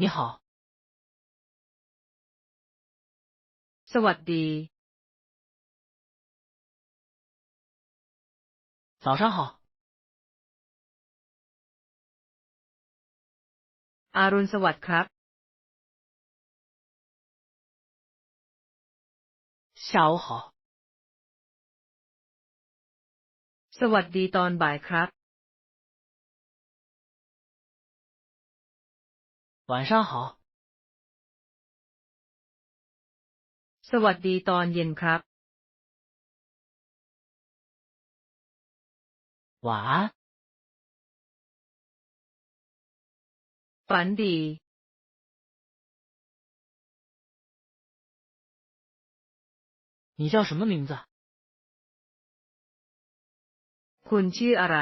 你好， สวัสดี 早上好， อารุณสวัสดิ์ครับ 下午好， สวัสดีตอนบ่ายครับ 晚上好， สวัสดีตอนเย็นครับ 晚安， ฝันดี 你叫什么名字？ คุณชื่ออะไร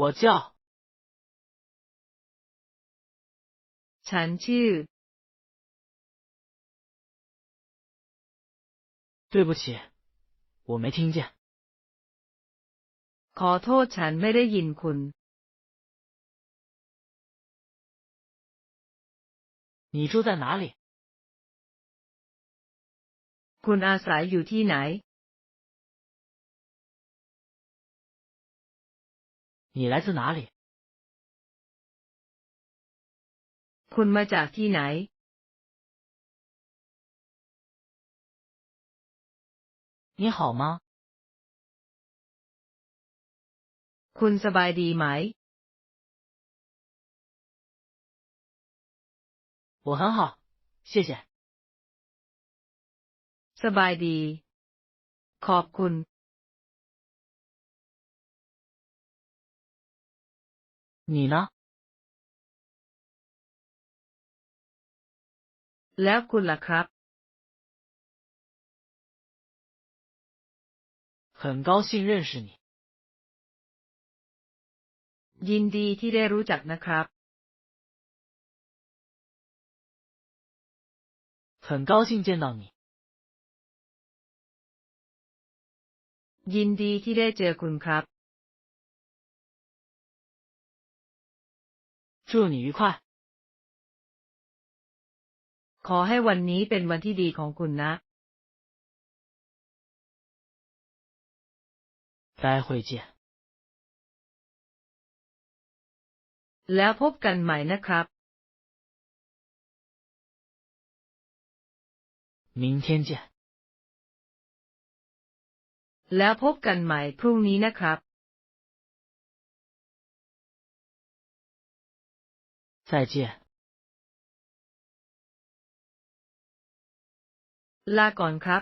我叫 ฉันชื่อ 对不起，我没听见。 ขอโทษฉันไม่ได้ยินคุณ 你住在哪里？ คุณอาศัยอยู่ที่ไหน 你来自哪里？ คุณมาจากที่ไหน 你好吗？ คุณสบายดีไหม 我很好，谢谢。 สบายดี ขอบคุณ 你呢แล้วคุณล่ะครับ很高兴认识你ยินดีที่ได้รู้จักนะครับ很高兴见到你。ยินดีที่ได้เจอคุณครับ 祝你愉快。 ขอให้วันนี้เป็นวันที่ดีของคุณนะ 待会见。 แล้วพบกันใหม่นะครับ 明天见。 แล้วพบกันใหม่พรุ่งนี้นะครับ 再见。ลาก่อนครับ